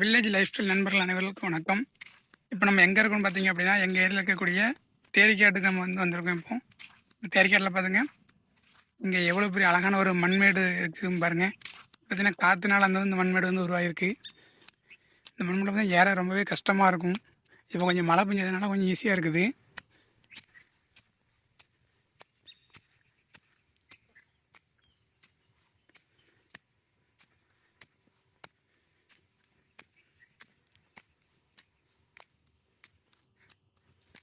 Village life style நண்பர்கள் அனைவருக்கும் வணக்கம். இப்போ நம்ம எங்கே இருக்கோம்னு பார்த்தீங்க அப்படின்னா எங்கள் ஏரியாவில் இருக்கக்கூடிய தேரிக்காட்டுக்கு நம்ம வந்து வந்திருக்கோம் இப்போ. இந்த தேரிக்காட்டில் பார்த்துங்க இங்கே எவ்வளோ பெரிய அழகான ஒரு மண்மேடு இருக்குதுன்னு பாருங்கள் பார்த்தீங்கன்னா காற்றுனால அந்த இந்த மண்மேடு வந்து உருவாகிருக்கு இந்த மண்மேடு வந்து ஏற ரொம்பவே கஷ்டமாக இருக்கும். இப்போ கொஞ்சம் மழை பெஞ்சதுனால கொஞ்சம் ஈஸியாக இருக்குது.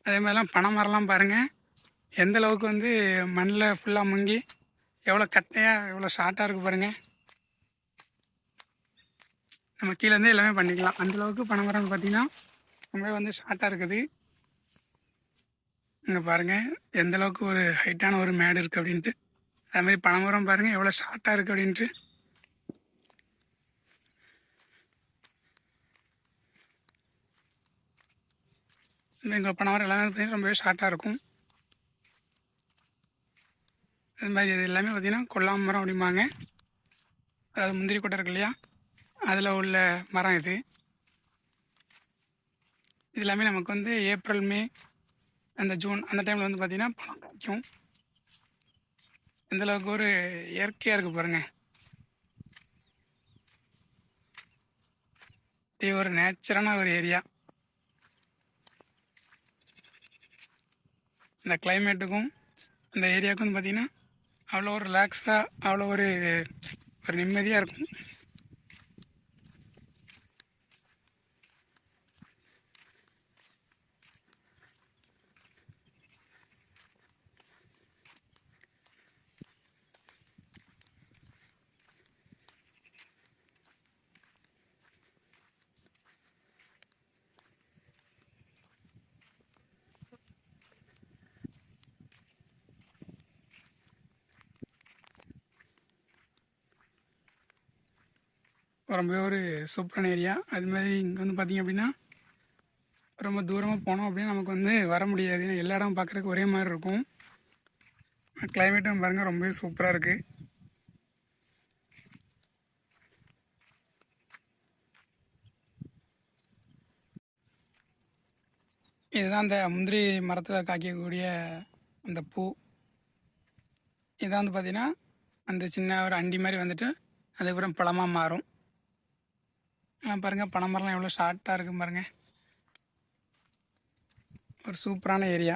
அதே மாதிரிலாம் பனை மரம்லாம் பாருங்கள் எந்த அளவுக்கு வந்து மண்ணில் ஃபுல்லாக முங்கி எவ்வளோ கட்டையாக எவ்வளோ ஷார்ட்டாக இருக்குது பாருங்கள் நம்ம கீழேருந்து எல்லாமே பண்ணிக்கலாம். அந்த அளவுக்கு பனை மரம் பார்த்தீங்கன்னா ரொம்பவே வந்து ஷார்ட்டாக இருக்குது. இங்கே பாருங்கள் எந்தளவுக்கு ஒரு ஹைட்டான ஒரு மேடு இருக்குது அப்படின்ட்டு. அது மாதிரி பனை மரம் பாருங்கள் எவ்வளோ ஷார்ட்டாக இருக்குது அப்படின்ட்டு. எங்கள் பணம் மரம் எல்லாமே பார்த்தீங்கன்னா ரொம்பவே ஷார்ட்டாக இருக்கும். இது மாதிரி இது எல்லாமே பார்த்திங்கன்னா கொல்லாம் மரம் அப்படிம்பாங்க. அதாவது முந்திரி கொட்டை இருக்கு இல்லையா? அதில் உள்ள மரம் இது. இது எல்லாமே நமக்கு வந்து ஏப்ரல் மே அந்த ஜூன் அந்த டைமில் வந்து பார்த்திங்கன்னா பணம் கிடைக்கும். எந்தளவுக்கு ஒரு இயற்கையாக இருக்குது பாருங்கள் இது ஒரு நேச்சரான ஒரு ஏரியா இந்த கிளைமேட்டுக்கும் அந்த ஏரியாவுக்கும் வந்து பார்த்திங்கன்னா அவ்வளோ ஒரு ரிலாக்ஸாக அவ்வளோ ஒரு ஒரு நிம்மதியாக இருக்கும். ரொம்பவே ஒரு சூப்பரான ஏரியா. அது மாதிரி இங்கே வந்து பார்த்திங்க அப்படின்னா ரொம்ப தூரமாக போனோம் அப்படின்னா நமக்கு வந்து வர முடியாது. ஏன்னா எல்லா இடம் பார்க்குறதுக்கு ஒரே மாதிரி இருக்கும். கிளைமேட்டும் பாருங்கள் ரொம்பவே சூப்பராக இருக்குது இதுதான் அந்த முந்திரி மரத்தில் காய்க்கக்கூடிய அந்த பூ. இதான் வந்து பார்த்திங்கன்னா அந்த சின்ன ஒரு அண்டி மாதிரி வந்துட்டு அதுக்கப்புறம் பழமாக மாறும். பாருங்கள் பனைமரம்லாம் எவ்வளோ ஷார்ட்டாக இருக்கும் பாருங்கள் ஒரு சூப்பரான ஏரியா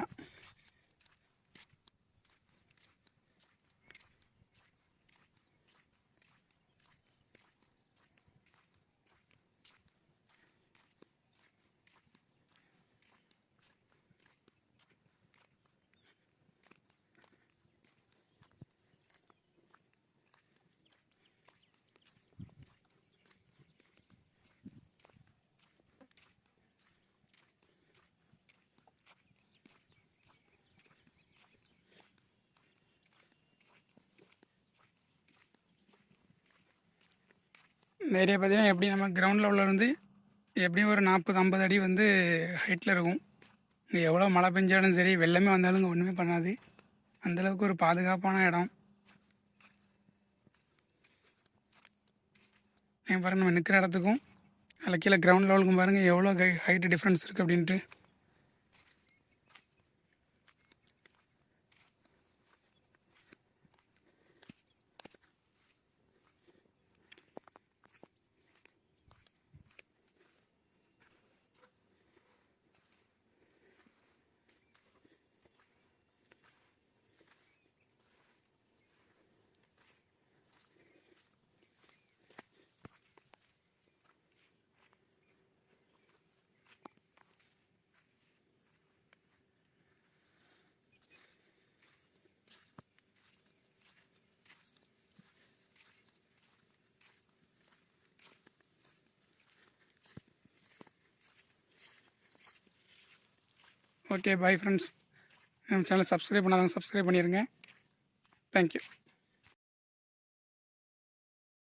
நிறைய பார்த்தீங்கன்னா எப்படி நம்ம கிரவுண்ட் லெவலில் இருந்து எப்படியும் ஒரு நாற்பது ஐம்பது அடி வந்து ஹைட்டில் இருக்கும். இங்கே எவ்வளோ மழை பெஞ்சாலும் சரி வெள்ளமே வந்தாலும் இங்கே ஒன்றுமே பண்ணாது. அந்தளவுக்கு ஒரு பாதுகாப்பான இடம். நீங்கள் பாருங்கள் நம்ம நிற்கிற இடத்துக்கும் அதில் கீழே கிரவுண்ட் லெவலுக்கும் பாருங்கள் எவ்வளோ ஹைட்டு டிஃப்ரென்ஸ் இருக்குது அப்படின்ட்டு. ஓகே பை ஃப்ரெண்ட்ஸ் நம்ம சேனல் சப்ஸ்கிரைப் பண்ணாதாங்க சப்ஸ்கிரைப் பண்ணிடுங்க தேங்க்யூ